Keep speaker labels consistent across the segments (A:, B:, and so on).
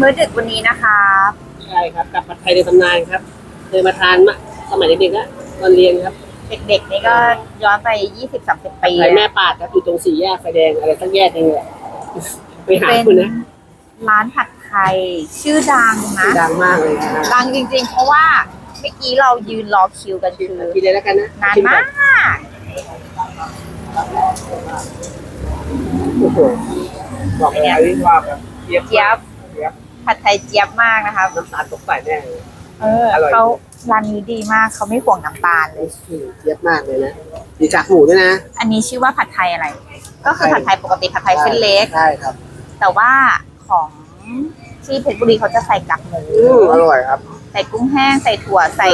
A: มื้อดึกวันนี้นะคะ
B: ใช่ครับกับผัดไทยในตำนานครับเคยมาทานมาสมัยเด็กๆนะตอนเรียนครับ
A: เด็กๆนี่ก็ย้อนไป20-30ปี
B: ไทยแม่
A: นะ
B: ปาดครับอยู่ตรงสี่แยกไฟแดงอะไรสักแยกหนึงเลยไปหา
A: เป็น
B: คุณนะ
A: ร้านผัดไทยชื่อดังนะ
B: ดังมากเลยนะ
A: ดังจริงๆ เพราะว่าเมื่อกี้เรายืนรอคิวกันคือ
B: กินเลยแล้วกันนะ
A: นานมาก
B: โอ้โหบอกเลยที่ว่าแบบเจี๊ยบ
A: เจี๊ยบ
B: เจี๊ยบ
A: ผัดไทยเจี๊ยบมากนะคะ
B: น้ำตาลตกใส่แน่เลย
A: เออ
B: อร่อย
A: เขาร้านนี้ดีมากเขาไม่ห่วงน้ำตาลเลย
B: เจี๊ยบมากเลยนะมีกากหมูด้วยนะ
A: อันนี้ชื่อว่าผัดไทยอะไร ก็คือผัดไทยปกติผัดไทยเส้นเล็ก
B: ใช่ครับ
A: แต่ว่าของที่เพชรบุรีเขาจะใส่กากหมู
B: อืมอร่อยครับ
A: ใส่กุ้งแห้ง ใส่ถั่วใส่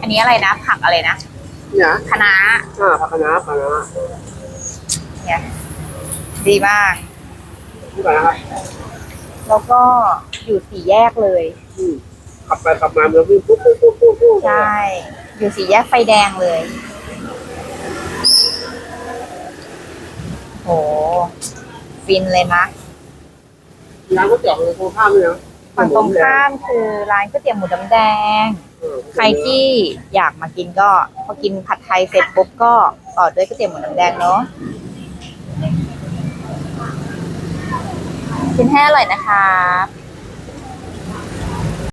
A: อันนี้อะไรนะ ผักอะไรนะ
B: เนี่ย
A: คะน้า
B: อ่าผักคะน้าผักคะน้า
A: เนี่ยดีมาก
B: นี่ก่อนนะครับ
A: แล้วก็อยู่สี่แยกเลย
B: อืมขับไปขับมามันวิ่งปุ๊บปุ๊บปุ๊บปุ๊บปุ๊บ
A: ใช่ อยู่สี่แยกไฟแดงเลย โห ฟินเลยนะ
B: ร้านก๋วยเตี๋ยวเลยตรงข้ามเลยนะ
A: ฝั่งตรงข้ามคือร้านก๋วยเตี๋ยวหมูน้ำแดง
B: เออ
A: ใครที่อยากมากินก็ พอกินผัดไทยเสร็จปุ๊บก็ต่อด้วยก๋วยเตี๋ยวหมูน้ำแดงเนาะ กินให้อร่อยนะคะ